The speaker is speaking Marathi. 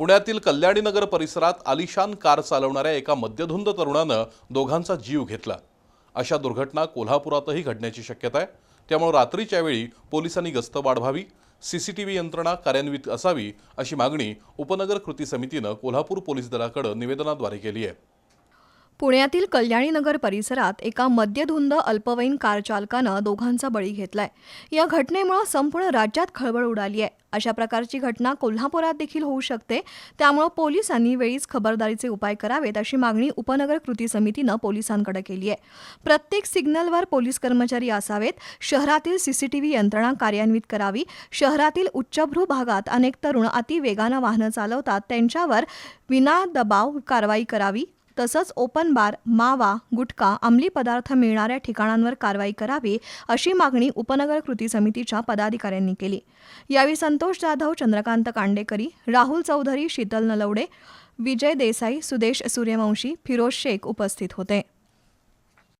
पुण्यातील कल्याणीनगर परिसरात आलिशान कार चालवणाऱ्या एका मद्यधुंद तरुणानं दोघांचा जीव घेतला. अशा दुर्घटना कोल्हापुरातही घडण्याची शक्यता आहे. त्यामुळे रात्रीच्या वेळी पोलिसांनी गस्त वाढवावी सीसीटीव्ही यंत्रणा कार्यान्वित असावी अशी मागणी उपनगर कृती समितीनं कोल्हापूर पोलीस दलाकडे निवेदनाद्वारे केली आहे. पुण्यातील कल्याणीनगर परिसरात एका मद्यधुंद अल्पवयीन कारचालकानं दोघांचा बळी घेतलाय. या घटनेमुळे संपूर्ण राज्यात खळबळ उडाली आहे अशा प्रकारची घटना कोल्हापुरात देखील होऊ शकते. त्यामुळे पोलिसांनी वेळीच खबरदारीचे उपाय करावेत अशी मागणी उपनगर कृती समितीनं पोलिसांकडे केली आहे प्रत्येक सिग्नलवर पोलीस कर्मचारी असावेत. शहरातील सीसीटीव्ही यंत्रणा कार्यान्वित करावी. शहरातील उच्चभ्रू भागात अनेक तरुण अतिवेगानं वाहनं चालवतात. त्यांच्यावर विना दबाव कारवाई करावी. तसंच ओपन बार मावा गुटखा अंमली पदार्थ मिळणाऱ्या ठिकाणांवर कारवाई करावी अशी मागणी उपनगर कृती समितीच्या पदाधिकाऱ्यांनी केली. यावेळी संतोष जाधव चंद्रकांत कांडेकरी राहुल चौधरी शीतल नलवडे विजय देसाई सुदेश सूर्यवंशी फिरोज शेख उपस्थित होते.